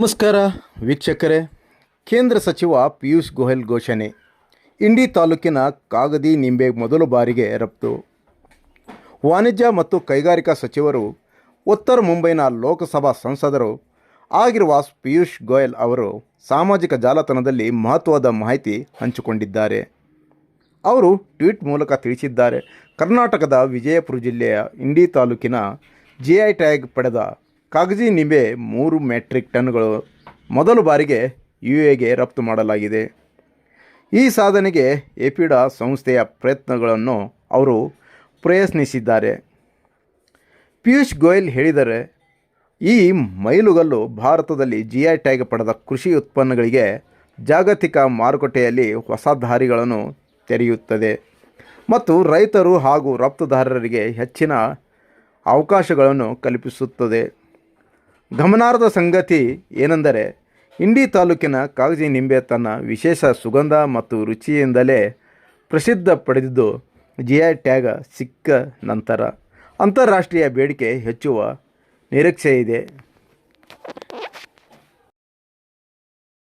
ನಮಸ್ಕಾರ ವೀಕ್ಷಕರೇ. ಕೇಂದ್ರ ಸಚಿವ ಪಿಯೂಷ್ ಗೋಯಲ್ ಘೋಷಣೆ. ಇಂಡಿ ತಾಲೂಕಿನ ಕಾಗದಿ ನಿಂಬೆ ಮೊದಲು ಬಾರಿಗೆ ರಫ್ತು. ವಾಣಿಜ್ಯ ಮತ್ತು ಕೈಗಾರಿಕಾ ಸಚಿವರು, ಉತ್ತರ ಮುಂಬೈನ ಲೋಕಸಭಾ ಸಂಸದರು ಆಗಿರುವ ಪಿಯೂಷ್ ಗೋಯಲ್ ಅವರು ಸಾಮಾಜಿಕ ಜಾಲತಾಣದಲ್ಲಿ ಮಹತ್ವದ ಮಾಹಿತಿ ಹಂಚಿಕೊಂಡಿದ್ದಾರೆ. ಅವರು ಟ್ವೀಟ್ ಮೂಲಕ ತಿಳಿಸಿದ್ದಾರೆ, ಕರ್ನಾಟಕದ ವಿಜಯಪುರ ಜಿಲ್ಲೆಯ ಇಂಡಿ ತಾಲೂಕಿನ ಜಿ ಐ ಟ್ಯಾಗ್ ಪಡೆದ ಕಾಗಜಿ ನಿಂಬೆ ಮೂರು ಮೆಟ್ರಿಕ್ ಟನ್ಗಳು ಮೊದಲು ಬಾರಿಗೆ ಯು ಎಗೆ ರಫ್ತು ಮಾಡಲಾಗಿದೆ. ಈ ಸಾಧನೆಗೆ ಎಪಿಡಾ ಸಂಸ್ಥೆಯ ಪ್ರಯತ್ನಗಳನ್ನು ಅವರು ಪ್ರಯತ್ನಿಸಿದ್ದಾರೆ. ಪಿಯೂಷ್ ಗೋಯಲ್ ಹೇಳಿದರೆ, ಈ ಮೈಲುಗಲ್ಲು ಭಾರತದಲ್ಲಿ ಜಿ ಐ ಟ್ಯಾಗ್ ಪಡೆದ ಕೃಷಿ ಉತ್ಪನ್ನಗಳಿಗೆ ಜಾಗತಿಕ ಮಾರುಕಟ್ಟೆಯಲ್ಲಿ ಹೊಸ ದಾರಿಗಳನ್ನು ತೆರೆಯುತ್ತದೆ ಮತ್ತು ರೈತರು ಹಾಗೂ ರಫ್ತುದಾರರಿಗೆ ಹೆಚ್ಚಿನ ಅವಕಾಶಗಳನ್ನು ಕಲ್ಪಿಸುತ್ತದೆ. ಗಮನಾರ್ಹ ಸಂಗತಿ ಏನೆಂದರೆ, ಇಂಡಿ ತಾಲೂಕಿನ ಕಾಗಜಿ ನಿಂಬೆ ತನ್ನ ವಿಶೇಷ ಸುಗಂಧ ಮತ್ತು ರುಚಿಯಿಂದಲೇ ಪ್ರಸಿದ್ಧ ಪಡೆದಿದ್ದು ಜಿ ಐ ಟ್ಯಾಗ ಸಿಕ್ಕ ನಂತರ. ಅಂತಾರಾಷ್ಟ್ರೀಯ ಬೇಡಿಕೆ ಹೆಚ್ಚುವ ನಿರೀಕ್ಷೆ ಇದೆ